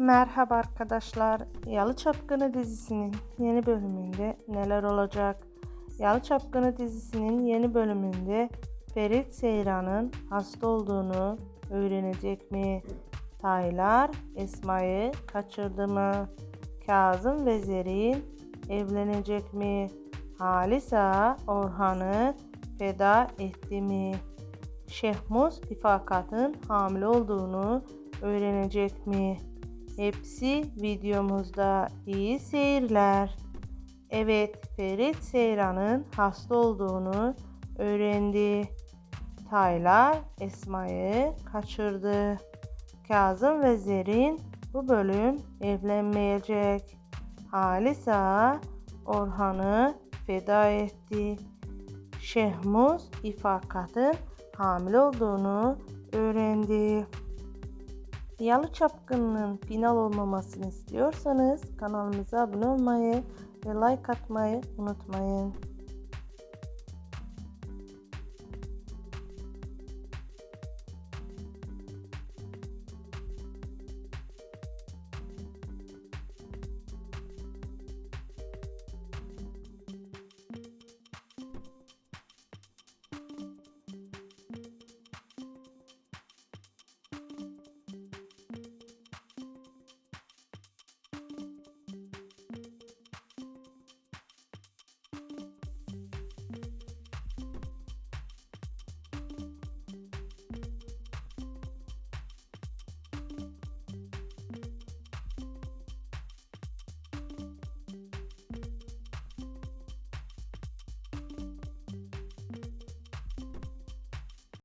Merhaba arkadaşlar. Yalı Çapkını dizisinin yeni bölümünde neler olacak? Yalı Çapkını dizisinin yeni bölümünde Ferit Seyran'ın hasta olduğunu öğrenecek mi? Taylar Esma'yı kaçırdı mı? Kazım ve Zerrin evlenecek mi? Halisa Orhan'ı feda etti mi? Şehmus İfakat'ın hamile olduğunu öğrenecek mi? Hepsi videomuzda. İyi seyirler. Evet, Ferit Seyran'ın hasta olduğunu öğrendi. Taylar Esma'yı kaçırdı. Kazım ve Zerrin bu bölüm evlenmeyecek. Halisa Orhan'ı feda etti. Şehmuz İfakat'ın hamile olduğunu öğrendi. Yalı Çapkın'ın final olmamasını istiyorsanız kanalımıza abone olmayı ve like atmayı unutmayın.